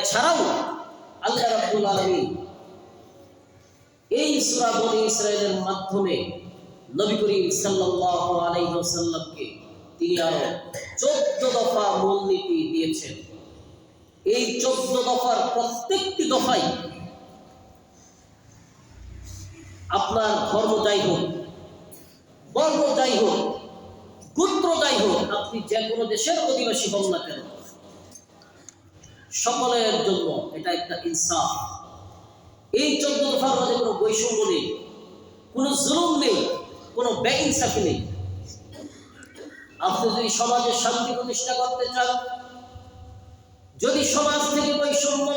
এছাড়াও আল্লাহ রাব্বুল আলামিন এই সূরা ইসরায়েলের মাধ্যমে নবী করিম সাল্লাল্লাহু তিনি আরও 14 দফা মূলনীতি দিয়েছেন। এই 14 দফার প্রত্যেকটি দফাই আপনার ধর্ম যাই হোক, বর্ণ যাই হোক, গোত্র যাই হোক, আপনি যে কোনো দেশের অধিবাসী হন না কেন সকলের জন্য এটা একটা ইনসাফ। এই চোদ্দ দফার মাঝে কোনো বৈষম্য নেই, কোনো জুলুম নেই, কোনো বেইনসাফি নেই। আপনি যদি সমাজে শান্তি প্রতিষ্ঠা করতে চান, যদি সমাজ থেকে বৈষম্য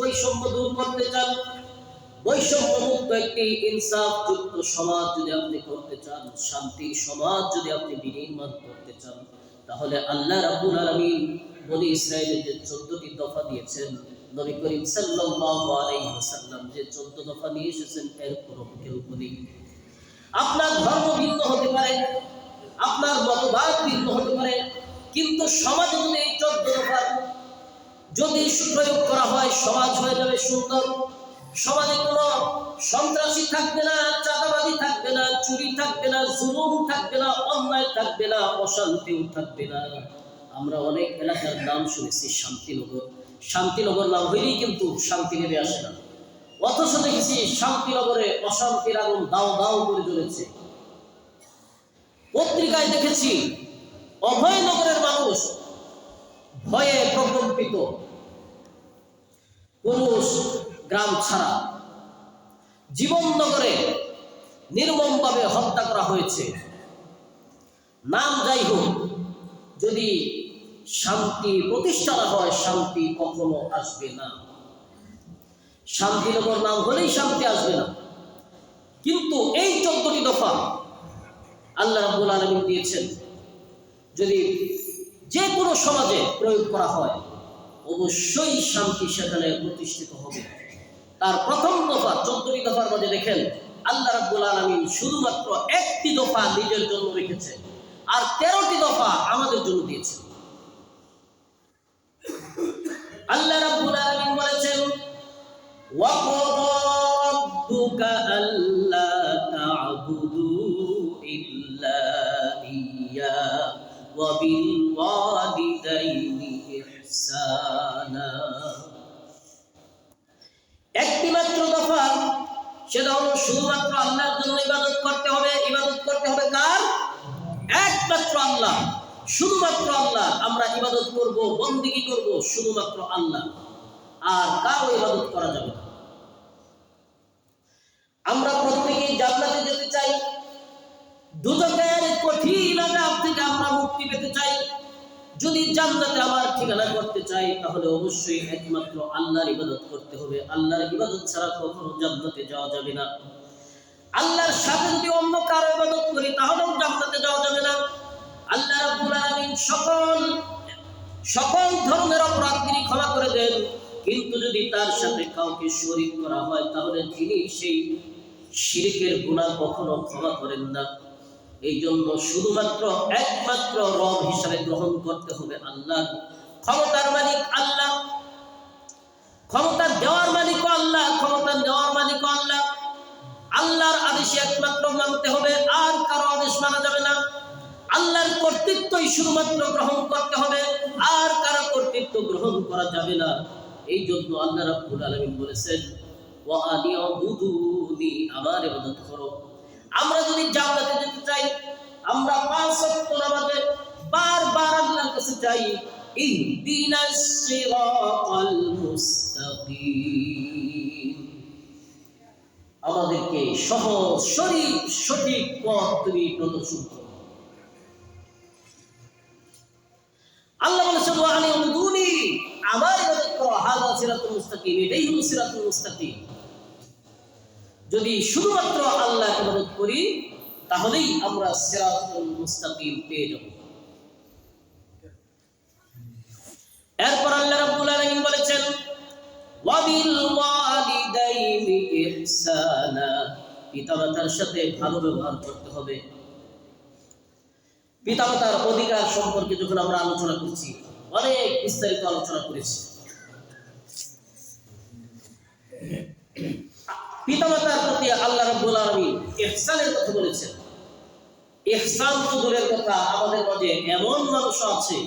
বৈষম্য দূর করতে চান, বৈষম্য মুক্ত একটি ইনসাফ যুক্ত সমাজ যদি আপনি করতে চান শান্তির সমাজ যদি আপনি বিনির্মাণ করতে চান, তাহলে আল্লাহ রাব্বুল আলামিন বনি ইসরায়েলের যে 14টি দফা দিয়েছেন, নবী করিম ওয়াসাল্লাম যে 14 দফা নিয়ে এসেছেন, এর কোনো বিকল্প নেই। আপনার ধর্ম ভিন্ন হতে পারে, আপনার মতবাদ ভিন্ন হতে পারে, কিন্তু সমাজে যদি এই 14 দফার যদি প্রয়োগ করা হয়, সমাজ হয়ে যাবে সুন্দর। সমাজে কোনো সন্ত্রাসী থাকবে না, চাঁদাবাজি থাকবে না, চুরি থাকবে না, জুলুম থাকবে না, অন্যায় থাকবে না, অশান্তিও থাকবে না। আমরা অনেক এলাকার নাম শুনেছি, শান্তিনগর। শান্তিনগর নাম হইলেই কিন্তু শান্তি নেমে আসে না। অথচ দেখেছি শান্তিনগরে অশান্তির আগুন দাও দাও করে চলেছে পত্রিকায় দেখেছি অভয়নগরের মানুষ ভয়ে প্রকম্পিত। পুরুষ গ্রাম ছাড়া। জীবন নগরে নির্মমভাবে হত্যা করা হয়েছে। নাম যাই হোক, যদি শান্তি প্রতিষ্ঠা না হয়, শান্তি কখনো আসবে না। শান্তিনগর নাম হলেই শান্তি আসবে না। কিন্তু এই চোদ্দটি দফা আল্লাহ রাব্বুল আলামিন দিয়েছেন, যদি যে কোনো সমাজে প্রয়োগ করা হয়, অবশ্যই শান্তি সেখানে প্রতিষ্ঠিত হবে। তার প্রথম দফা, চোদ্দটি দফার মধ্যে দেখেন, আল্লাহ রাব্বুল আলামিন শুধুমাত্র একটি দফা নিজের জন্য রেখেছেন, আর তেরোটি দফা আমাদের জন্য দিয়েছেন। আল্লাহ রাব্বুল আলামিন বলেছেন ওয়া রাব্বুকা আল্লা তা'বুদু ইল্লা ইয়া ওয়া বিল ওয়ালিদাইনি ইহসানা। একটি মাত্র দফা, সেটা হলো শুধুমাত্র আল্লাহর জন্য ইবাদত করতে হবে। ইবাদত করতে হবে কার? একমাত্র আল্লাহ। শুধুমাত্র আল্লাহ। আমরা ইবাদত করব, বন্দিগি করব, শুধুমাত্র আল্লাহ। আর কারও ইবাদত করা যাবে না। আমরা প্রত্যেকেই জান্নাতে যেতে চাই। দুজকের কঠিন আযাব থেকে আমরা মুক্তি পেতে চাই। যদি জান্নাতে আমার ঠিকানা করতে চাই, তাহলে অবশ্যই একমাত্র আল্লাহর ইবাদত করতে হবে। আল্লাহর ইবাদত ছাড়া কখনো জান্নাতে যাওয়া যাবে না। আল্লাহর সাথে যদি অন্য কারও ইবাদত করি, তাহলেও জান্নাতে যাওয়া যাবে না। আল্লাহ সকল সকল ধরনের অপরাধ তিনি ক্ষমা করে দেন। কিন্তু যদি তার সাথে কাউকে শরীক করা হয়, তাহলে তিনি সেই শিরিকের গুণা কখনো ক্ষমা করেন না। এই জন্য শুধুমাত্র একমাত্র রব হিসাবে গ্রহণ করতে হবে আল্লাহ ক্ষমতার মালিক আল্লাহ। ক্ষমতা দেওয়ার মালিক আল্লাহ, ক্ষমতা দেওয়ার মালিক আল্লাহ। আল্লাহর আদেশে একমাত্র মানতে হবে, আর কারও আদেশ মানা যাবে না। আল্লাহর কর্তৃত্বই শুধুমাত্র গ্রহণ করতে হবে, আর কারও কর্তৃত্ব গ্রহণ করা যাবে না। এই জন্য আল্লাহ রাব্বুল আলামিন বলেছেন আমার ইবাদত করো। আমরা যদি জান্নাতে যেতে চাই, আমরা পাঁচ ওয়াক্ত নামাজে বারবার আল্লাহর কাছে চাই ইহদিনাস সিরাতাল মুস্তাকিম। আমাদেরকে সহজ, সঠিক সঠিক পথ তুমি প্রদর্শন করো। সিরাতুল মুস্তাকিম, এটাই হলো সিরাতুল মুস্তাকিম। যদি শুধুমাত্র আল্লাহ ইবাদত করি, তাহলেই আমরা সিরাতুল মুস্তাকিম পেয়ে যাব। এরপর আল্লাহ রাব্বুল আলামিন বলেছেন, ওয়াবিল ওয়ালিদাইনি ইহসানা। পিতামাতার সাথে ভালো ব্যবহার করতে হবে। পিতামাতার অধিকার সম্পর্কে যখন আমরা আলোচনা করছি, অনেক বিস্তারিত আলোচনা করেছি। পিতামাতার প্রতি আল্লাহ রাব্বুল আলামিন ইহসানের কথা বলেছেন। তো দূরের কথা, আমাদের এমন মানুষ আছে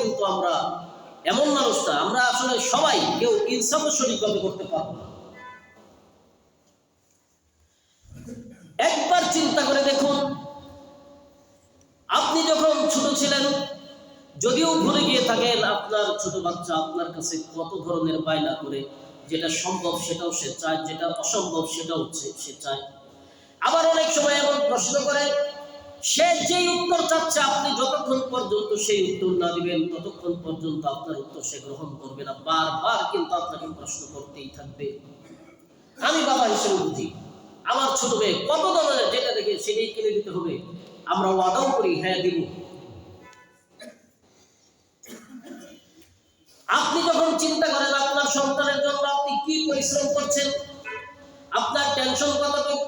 কিন্তু আমরা এমন আমরা আসলে সবাই কেউ সঠিকভাবে করতে পারব একবার চিন্তা করে দেখুন, আপনি যখন ছোট ছিলেন, যদিও ভুলে গিয়ে থাকেন আপনার ছোট বাচ্চা আপনার কাছে কত ধরনের বায়না করে যেটা সম্ভব সেটাও সে চায়, যেটা অসম্ভব সেটাও সে- চায়। আবার অনেক সময় এমন প্রশ্ন করে, সে যেই উত্তর চাচ্ছে আপনি যতক্ষণ পর্যন্ত সেই উত্তর না দিবেন, ততক্ষণ পর্যন্ত আপনার উত্তর সে গ্রহণ করবে না। বারবার কিন্তু আপনাকে প্রশ্ন করতেই থাকবে। আমি বাবা হিসেবে বুঝি, আমার ছোট মেয়ে কত ধরনের যেটা দেখে সেটাই কিনে দিতে হবে। আমরা ওয়াদাও করি হ্যাঁ দিব। আপনি যখন চিন্তা করেন আপনার সন্তানের জন্য আপনি কি পরিশ্রম করছেন, আপনার টেনশন কতটুকু?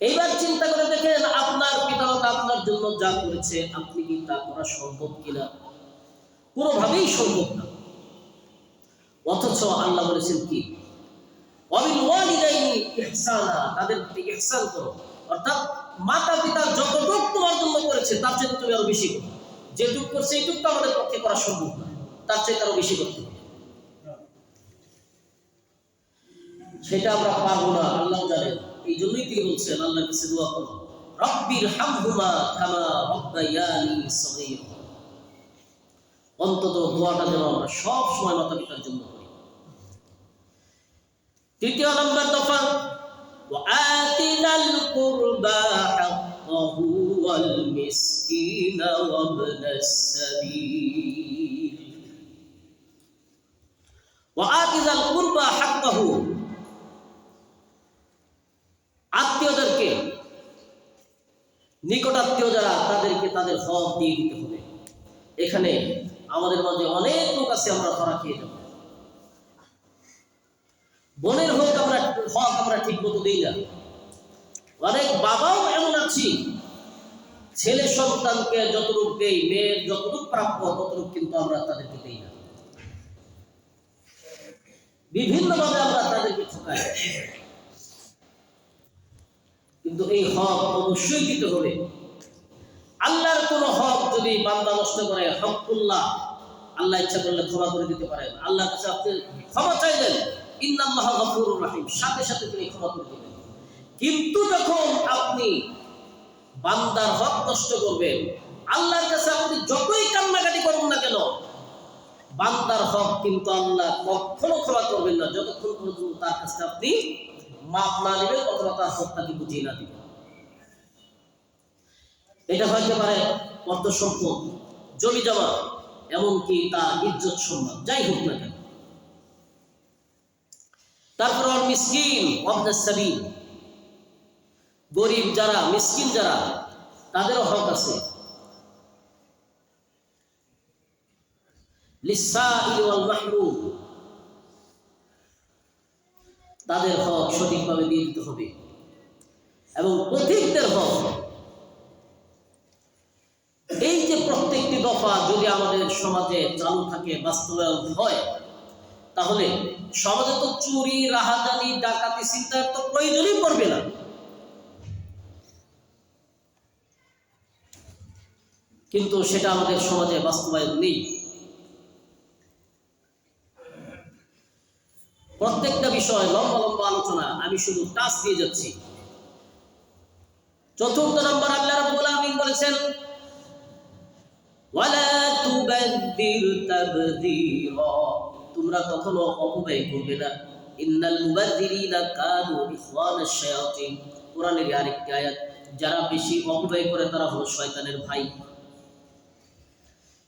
এইবার চিন্তা করে দেখেন আপনার পিতামাতা আপনার জন্য যা করেছে, আপনি কি তা করা সম্ভব কিনা? কোনোভাবেই সম্ভব না। অথচ আল্লাহ বলেছেন কি? তাদের অর্থাৎ মাতা পিতা যতটুকু তোমার জন্য করেছে, তার চেয়ে তুমি আরও বেশি করো। যেটুক করছে এইটুকু তো আমাদের পক্ষে করা সম্ভব না তার চেয়ে আরো বেশি করতে হবে সেটা আমরা পারবো না আল্লাহ জানেন এই জন্যই তিনি বলছেন আল্লাহর কাছে দোয়া করো রব্বির হামহুমা কামা রব্বায়ানি সগীরা অন্তত দোয়াটা যেন আমরা সব সময় মাতা পিতার জন্য করি তৃতীয় নম্বর দফা وآتنا القربى حقه والمسكين وابن السبيل وآتنا القربى حقه আত্মীয়দেরকে নিকট আত্মীয় যারা তাদেরকে তাদের হক দিয়ে দিতে হবে এখানে আমাদের মাঝে অনেক লোক আছে আমরা ধরা খেয়ে যাবো বোনের হক আমরা হক আমরা ঠিক মতো দিই না অনেক বাবাও এমন আছি ছেলে সন্তানকে যতটুক দেই, মেয়ের যতটুক প্রাপ্য ততটুক কিন্তু আমরা তাদেরকে দেই না। বিভিন্নভাবে আমরা তাদেরকে ঠকাই। কিন্তু এই হক অবশ্যই দিতে হবে আল্লাহর কোন হক যদি বান্দা নষ্ট করে হকুল্লাহ আল্লাহ ইচ্ছা করলে ক্ষমা করে দিতে পারেন। আল্লাহ কাছে আপনি ক্ষমা চাইলেন রহিম। সাথে সাথে তিনি ক্ষমা করে দিবেন। কিন্তু যখন আপনি বান্দার হক নষ্ট করবেন আল্লাহর কাছে আপনি যতই কান্নাকাটি করুন না কেন, বান্দার হক কিন্তু আল্লাহ কখনো ক্ষমা করবেন না। যতক্ষণ পর্যন্ত তার কাছে আপনি মাপ না নেবেন, অথবা তার হকটাকে বুঝিয়ে না দিবেন। এটা হইতে পারে অর্থ সম্পদ, জমি জমা, এমনকি তার ইজ্জত সম্মান, যাই হোক না কেন। তারপর মিসকিন সাবিল। গরিব যারা, মিসকিন যারা, তাদেরও হক আছে। তাদের হক সঠিকভাবে দিয়ে দিতে হবে। এবং পথিকদের হক। এই যে প্রত্যেকটি দফা যদি আমাদের সমাজে চালু থাকে, বাস্তবায়ন হয়, তাহলে সমাজে তো চুরি, রাহাজানি, ডাকাতি চিন্তার তো প্রয়োজনই পড়বে না। কিন্তু সেটা আমাদের সমাজে বাস্তবায়ন নেই। প্রত্যেকটা বিষয় লম্বা লম্বা আলোচনা, আমি শুধু টাচ দিয়ে যাচ্ছি। চতুর্থ নম্বর আল্লাহ রাব্বুল আলামিন বলেছেন, ওয়ালা তুবাদ্দির তাবদীরা। তোমরা কখনো অপব্যয় করবে না। ইন্নাল মুবাদ্দিরিনা কানু ইখওয়ানাশ শায়াতিন কোরআনের আরেকটি আয়াত, যারা বেশি অপব্যয় করে তারা হলো শয়তানের ভাই।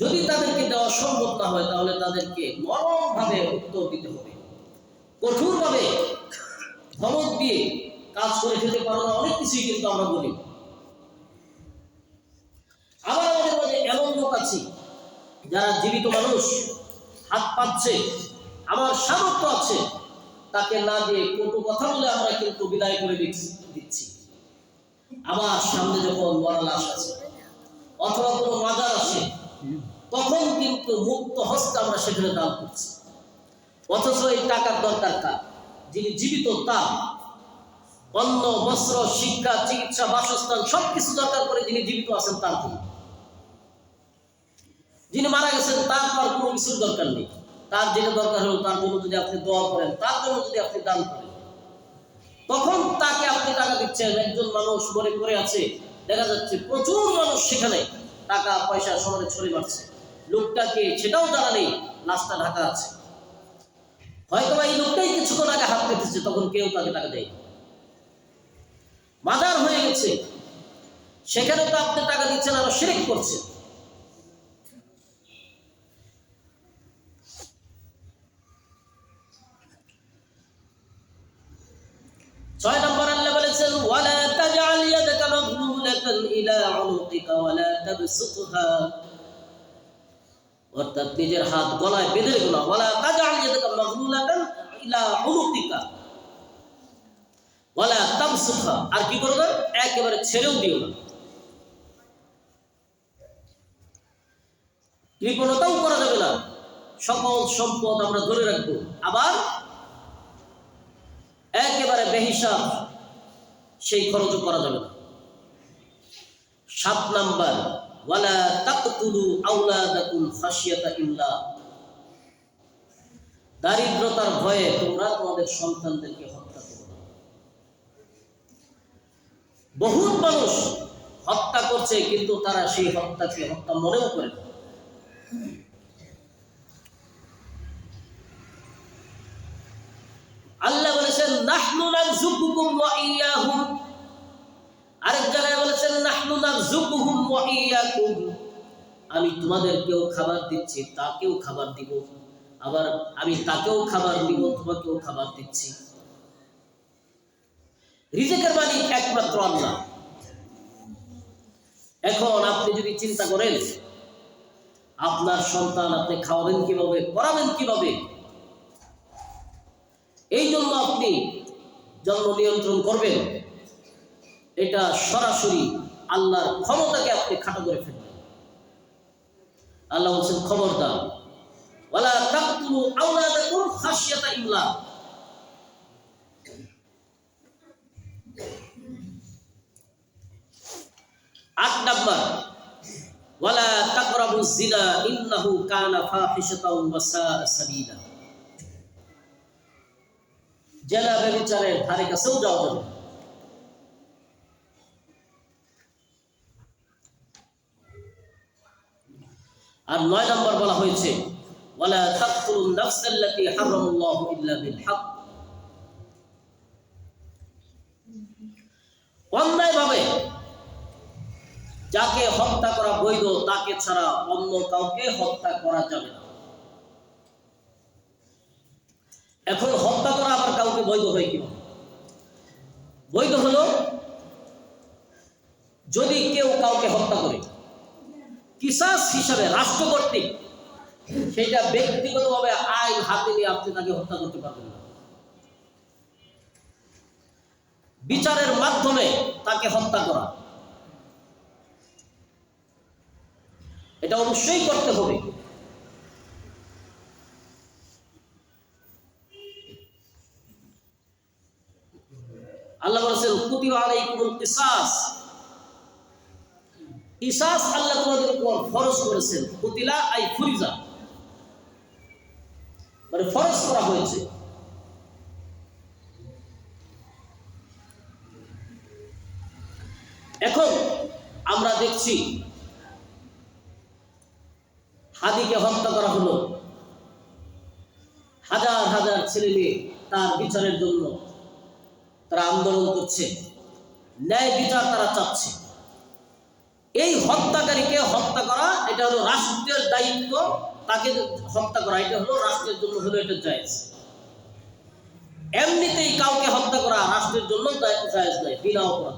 যদি তাদেরকে দেওয়া সম্ভব না হয়, তাহলে তাদেরকে নরম ভাবে উত্তর দিতে হবে। কঠোর ভাবে ধমক দিয়ে কাজ করে খেতে পারো না, অনেক কিছুই কিন্তু আমরা বলি। আবার আমাদের মাঝে এমন লোক আছে, যারা জীবিত মানুষ, হাত পাচ্ছে আমার সামর্থ্য আছে, তাকে না দিয়ে কটু কথা বলে আমরা কিন্তু বিদায় করে দিচ্ছি আবার সামনে যখন মরা লাশ আছে, অথবা কোনো মাজার আসে তখন কিন্তু মুক্ত আমরা সেখানে দান করছি। অথচ এই টাকার দরকার কার? যিনি জীবিত তার। অন্ন, বস্ত্র, শিক্ষা, চিকিৎসা, বাসস্থান, সবকিছু দরকার করে যিনি জীবিত আছেন তার জন্য। যিনি মারা গেছেন, তার তো আর কোনো কিছুর দরকার নেই। তার যেটা দরকার হলো, তার জন্য যদি আপনি দোয়া করেন, তার জন্য যদি আপনি দান করেন। তখন তাকে আপনি টাকা দিচ্ছেন। একজন মানুষ মনে করে আছে, দেখা যাচ্ছে প্রচুর মানুষ সেখানে টাকা, পয়সা সমানে ছড়ে মারছে লোকটাকে সেটাও জানা নেই লাশটা ঢাকা আছে। হয়তো এই লোকটাই কিছুক্ষণ আগে হাত পেতেছে তখন কেউ তাকে টাকা দেয় মাজার হয়ে গেছে। সেখানে তো আপনি টাকা দিচ্ছেন, আরও শিরিক করছেন। ছয় ইলা উনুকিকা ওয়ালা তাবসুতহা অর্থাৎ নিজের হাত গলায় বেঁধে রেখো না। ইলা আর কি করবে একেবারে ছেড়েও দিও না। কৃপণতাও করা যাবে না। সকল সম্পদ আমরা ধরে রাখব। আবার একেবারে বেহিসাব সেই খরচও করা যাবে না। সাত নাম্বার, ওয়ালা তাকতুলু খাশিয়াতা দারিদ্রতার ভয়ে তোমরা তোমাদের সন্তানদেরকে হত্যা করো। বহুত মানুষ হত্যা করছে, কিন্তু তারা সেই হত্যাকে হত্যা মনেও করে আল্লাহ বলেছেন, নাহনু নারযুকুকুম ওয়া ইয়াহুম আরেক জায়গায় বলেছেন আমি তোমাদেরকেও খাবার দিচ্ছি, তাকেও খাবার দিব। আবার আমি তাকেও খাবার দিব, তোমাকেও খাবার দিচ্ছি। রিজিকের মালিক একমাত্র আল্লাহ। এখন আপনি যদি চিন্তা করেন, আপনার সন্তান আপনি খাওয়াবেন কীভাবে, পড়াবেন কীভাবে? এই জন্য আপনি জন্ম নিয়ন্ত্রণ করবেন। এটা সরাসরি আল্লাহর ক্ষমতাকে আপনি খাটো করে ফেলবেন। আল্লাহ বলছেন, খবরদার, ওয়ালা তাকতুলু আট নাম্বার, ওয়ালা ধারে কাছেও যাওয়া যাবে আর নয় নম্বর বলা হয়েছে যাকে হত্যা করা বৈধ, তাকে ছাড়া অন্য কাউকে হত্যা করা যাবে না। এখন হত্যা করা আবার কাউকে বৈধ হয় কিনা বৈধ হলো যদি কেউ কাউকে হত্যা করে কিসাস হিসাবে রাষ্ট্র কর্তৃক সেটা ব্যক্তিগতভাবে আইন হাতে নিয়ে আপনি তাকে হত্যা করতে পারবেন না। বিচারের মাধ্যমে তাকে হত্যা করা। এটা অবশ্যই করতে হবে। আল্লাহ বলেছেন, কুতিবা আলাইকুমুল কিসাস। কিসাস আল্লাহ তোমাদের উপর ফরজ করেছেন। কুতিলা আই ফুরিজা। মানে ফরজ করা হয়েছে। এখন আমরা দেখছি, হাদিকে হত্যা করা হলো। হাজার হাজার ছেলে মেয়ে তার বিচারের জন্য তারা আন্দোলন করছে। ন্যায় বিচার তারা চাচ্ছে। এই হত্যাকারীকে হত্যা করা, এটা হলো রাষ্ট্রের দায়িত্ব, তাকে হত্যা করা, এটা হলো রাষ্ট্রের জন্য হলো এটা জায়েজ। এমনিতেই কাউকে হত্যা করা রাষ্ট্রের জন্য জায়েজ নয়, বিনা অপরাধ।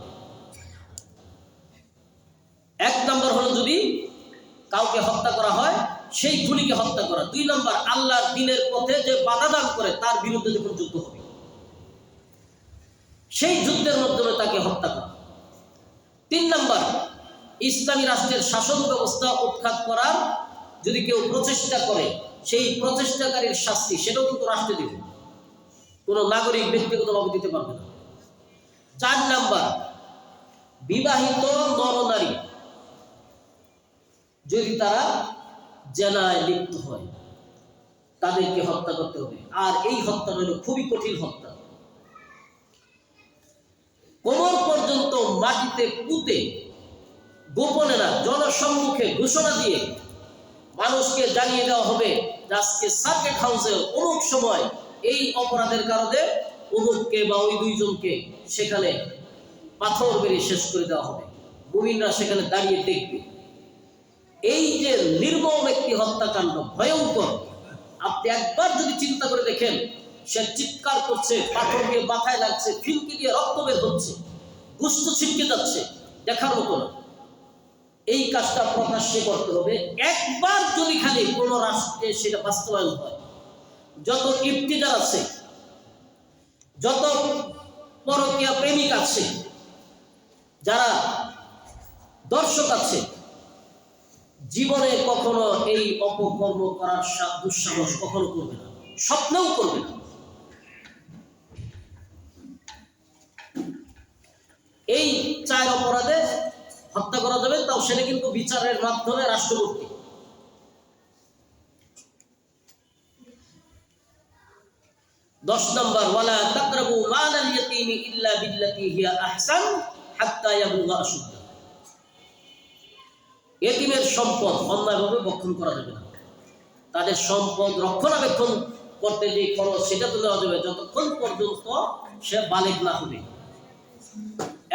এক নম্বর হলো যদি কাউকে হত্যা করা হয়, সেই খুনিকে হত্যা করা। দুই নম্বর, আল্লাহর দিনের পথে যে বাধা দান করে, তার বিরুদ্ধে যখন যুদ্ধ হবে, সেই যুদ্ধের মাধ্যমে তাকে হত্যা করা। তিন নম্বর ইসলামী রাষ্ট্রের শাসন ব্যবস্থা উৎখাত করার যদি কেউ প্রচেষ্টা করে, সেই প্রচেষ্টাকারীর শাস্তি সেটাও কিন্তু রাষ্ট্রে দেবে। কোনো নাগরিক ব্যক্তিগতভাবে দিতে পারবে না। চার নাম্বার, বিবাহিত নরনারী যদি তারা জেনায় লিপ্ত হয়, তাদেরকে হত্যা করতে হবে। আর এই হত্যা হলো খুবই কঠিন হত্যা। কোমর পর্যন্ত মাটিতে পুঁতে গোপনে না, জনসম্মুখে ঘোষণা দিয়ে মানুষকে জানিয়ে দেওয়া হবে আজকে সার্কিট হাউসে অমুক সময় এই অপরাধের কারণে অমুককে বা ওই দুইজনকে সেখানে পাথর মেরে শেষ করে দেওয়া হবে। মুমিনরা সেখানে দাঁড়িয়ে দেখবে। এই যে নির্মম একটি হত্যাকাণ্ড, ভয়ঙ্কর, আপনি একবার যদি চিন্তা করে দেখেন, সে চিৎকার করছে, পাথর দিয়ে মাথায় লাগছে ফিলকি দিয়ে রক্ত বের হচ্ছে, গুস্ত ছিটকে যাচ্ছে, দেখার মতো না। এই কাজটা প্রকাশ্যে করতে হবে। একবার যদি খালি কোনো রাষ্ট্রে সেটা বাস্তবায়ন হয়, যত ইফতিজার আছে, যত পরকীয়া প্রেমিক আছে, যারা দর্শক আছে, জীবনে কখনো এই অপকর্ম করার দুঃসাহস কখনো করবে না, স্বপ্নেও করবে না। এই চার অপরাধে হত্যা করা যাবে, তাও সেটা কিন্তু বিচারের মাধ্যমে রাষ্ট্রপতি। দশ নম্বর, ওয়ালা তাকরাবু মালাল ইয়াতীমি ইল্লা বিল্লাতি হিয়া আহসান হাত্তা ইয়াবলুগা সম্পদ অন্যায়ভাবে করা যাবে না। তাদের সম্পদ রক্ষণাবেক্ষণ করতে যে খরচ, সেটা তো নেওয়া যাবে, যতক্ষণ পর্যন্ত সে বালেক না হবে।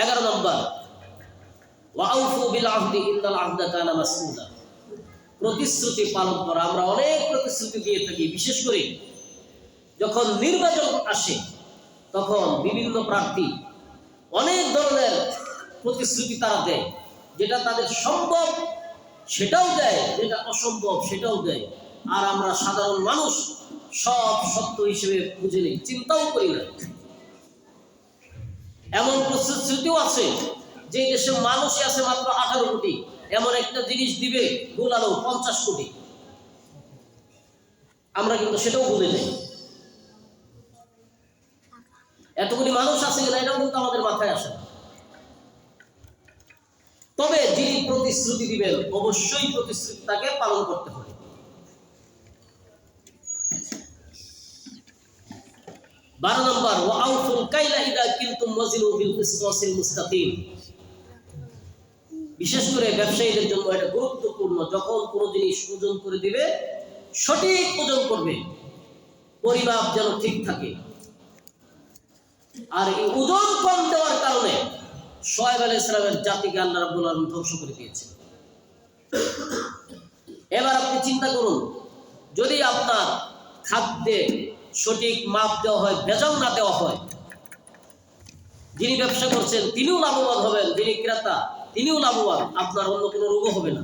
এগারো নম্বর প্রতিশ্রুতি পালন করা, আমরা অনেক প্রতিশ্রুতি দিয়ে থাকি, বিশেষ করে যখন নির্বাচন আসে, তখন বিভিন্ন প্রার্থী অনেক ধরনের প্রতিশ্রুতি তারা দেয়। যেটা তাদের সম্ভব, সেটাও দেয়, যেটা অসম্ভব, সেটাও দেয়। আর আমরা সাধারণ মানুষ, সব সত্য হিসেবে বুঝে নিই, চিন্তাও করি না। এমন প্রতিশ্রুতিও আছে যে দেশে মানুষই আছে মাত্র আঠারো কোটি, এমন একটা জিনিস দিবে গোলালো পঞ্চাশ কোটি। আমরা কিন্তু সেটাও ভুলে যাই। এত কোটি মানুষ আছে কিনা এটাও কিন্তু আমাদের মাথায় আসে তবে যিনি প্রতিশ্রুতি দিবেন, অবশ্যই প্রতিশ্রুতি তাকে পালন করতে হবে। বারো নম্বর ওয়াউফুল কাইলা ইদা কিনতুম ওয়াজিনু বিল কিসরাসিল মুস্তাকিম। বিশেষ করে ব্যবসায়ীদের জন্য এটা গুরুত্বপূর্ণ। যখন কোনো জিনিস ওজন করে দিবে, সঠিক ওজন করবে। পরিমাপ যেন ঠিক থাকে। আর এই ওজন কম দেওয়ার কারণে সোহেব আলী ইসলামের জাতিকে আল্লাহ রাব্বুল আলম ধ্বংস করে দিয়েছে এবার আপনি চিন্তা করুন, যদি আপনার খাদ্যে সঠিক মাপ দেওয়া হয় ভেজাল না দেওয়া হয়, যিনি ব্যবসা করছেন তিনিও লাভবান হবেন, যিনি ক্রেতা তিনিও লাভবান, আপনার অন্য কোনো রোগও হবে না।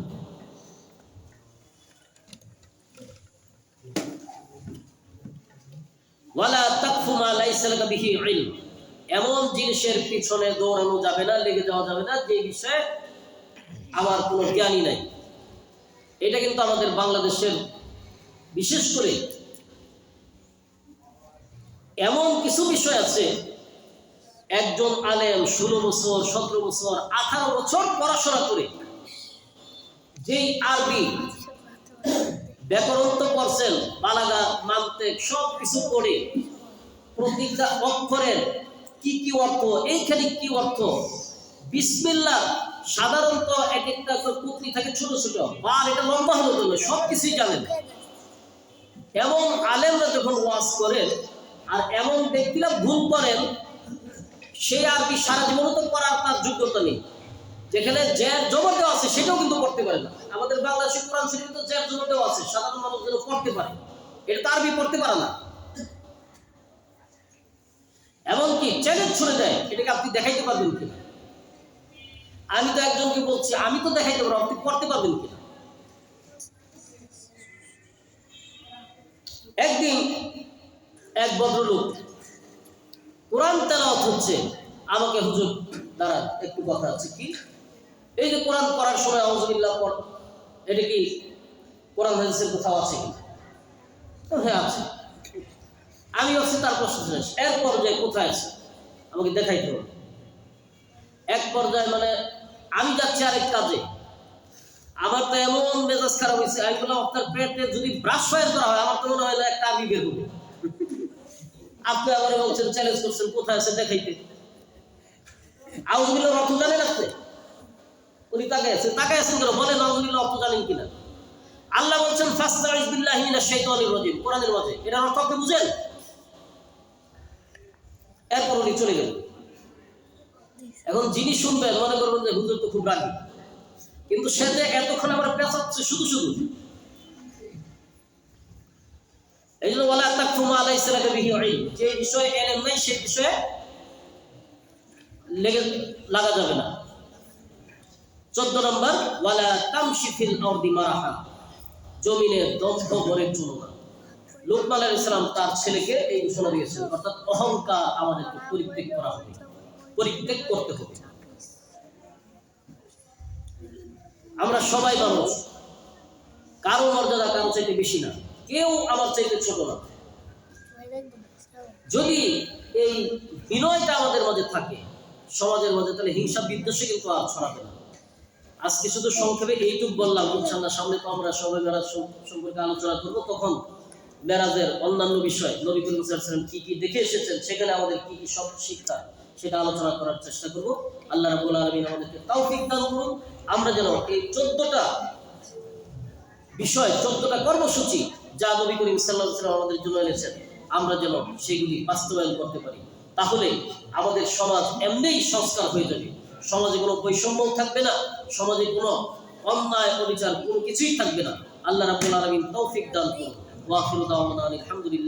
এমন জিনিসের পিছনে দৌড়ানো যাবে না, লেগে যাওয়া যাবে না, যে বিষয়ে আমার কোনো জ্ঞানই নাই। এটা কিন্তু আমাদের বাংলাদেশের বিশেষ করে এমন কিছু বিষয় আছে একজন আলেম, ষোলো বছর, সতেরো বছর, আঠারো বছর পড়াশোনা করে। যেই আরবি ব্যাকরণ তো পড়ছেন বালাগা মানতে সব কিছু পড়ে, প্রতিটা অক্ষরের কি কি অর্থ, এইখানে কি অর্থ? বিসমিল্লা সাধারণত এক একটা পুত্রি থাকে ছোট ছোট বার এটা লম্বা হলো জন্য সব কিছুই জানেন। এবং আলেমরা যখন ওয়াজ করেন, আর এমন ব্যক্তিরা ভুল করেন সেই আরবি সারা জীবনও তো পড়ার তার যোগ্যতা নেই। যেখানে জ্যার জবর দেওয়া আছে, সেটাও কিন্তু পড়তে পারে না। আমাদের বাংলাদেশে কোরআন শরীফে তো জ্যার জবর দেওয়া আছে, সাধারণ মানুষ যেন পড়তে পারে। এটা তো আরবি পড়তে পারে না। বুলেট ছুড়ে দেয়, এটাকে আপনি দেখাইতে পারবেন কিনা? আমি তো একজনকে বলছি, আমি তো দেখাইতে পারব আপনি পড়তে পারবেন কিনা? একদিন এক ভদ্রলোক কোরআন তেলাওয়াত হচ্ছে। আমাকে হুজুর দাঁড়া একটু কথা আছে কি? এই যে কোরআন পড়ার সময় আউজুবিল্লাহ পড়, এটা কি কোরআন হাদিসের কোথাও আছে কি? হ্যাঁ আছে। আমি হচ্ছে তার প্রশ্ন শেষ এর পর্যায়ে কোথায় আছে? আমাকে দেখাইতে হবে। এক পর্যায়ে মানে আমি যাচ্ছি আরেক কাজে। আমার তো এমন মেজাজ খারাপ হয়েছে আমি বললাম, আপনার পেটে যদি ব্রাশ ফায়ার করা হয়, আমার তো মনে হয় না একটা আমি বের হবে। আপনি আবার বলছেন চ্যালেঞ্জ করছেন, কোথায় আছে দেখাইতে? আউজবিল্লার অর্থ জানেন আপনি উনি তাকায় আছেন তাকায় আছেন কেন? বলেন আউজবিল্লাহ অর্থ জানেন কিনা? আল্লাহ বলছেন শাইতানির রাজিম কোরআনের এটার অর্থ আপনি বুঝেন? এরপর উনি চলে গেলেন। এখন যিনি শুনবেন, মনে করবেন যে হুজুর তো খুব রাগী। কিন্তু সে যে এতক্ষণ আবার পেঁচাচ্ছে, শুধু শুধু এই জন্য বলা যে বিষয়ে নাই বিষয়ে লেগে লাগা যাবে না। চোদ্দ নম্বর, ওয়ালা সালাম তার ছেলেকে এই ঘোষণা দিয়েছেন, অর্থাৎ অহংকার আমাদেরকে পরিত্যাগ করা হবে। পরিত্যাগ করতে হবে। আমরা সবাই মানুষ। কারও মর্যাদা কারও চাইতে বেশি না। কেউ আমার চাইতে ছোট না। যদি এই বিনয়টা আমাদের মাঝে থাকে, সমাজের মধ্যে তাহলে হিংসা বিদ্বেষে কিন্তু আর ছড়াবে না। আজকে শুধু সংক্ষেপে এইটুক বললাম ইনশাল্লাহ সামনে তো আমরা সবাই মেরাজ সম্পর্কে আলোচনা করব। তখন মেরাজের অন্যান্য বিষয়, নবী করিম সাল্লাম কি কি দেখে এসেছেন, সেখানে আমাদের কি কি সব শিক্ষা, সেটা আলোচনা করার চেষ্টা করব। আল্লাহ রাবুল আলমিন আমাদেরকে তৌফিক দান করুন। আমরা যেন এই চোদ্দটা বিষয়, চোদ্দটা কর্মসূচি যা নবী করিম সাল্লাহ সাল্লাম আমাদের জন্য এনেছেন আমরা যেন সেগুলি বাস্তবায়ন করতে পারি। তাহলে আমাদের সমাজ এমনিই সংস্কার হয়ে যাবে। সমাজে কোনো বৈষম্য থাকবে না, সমাজে কোনো অন্যায়, অবিচার কোনো কিছুই থাকবে না। আল্লাহ রাবুল আলমিন তৌফিক দান করুন। দাওয়ানা আলহামদুলিল্লাহ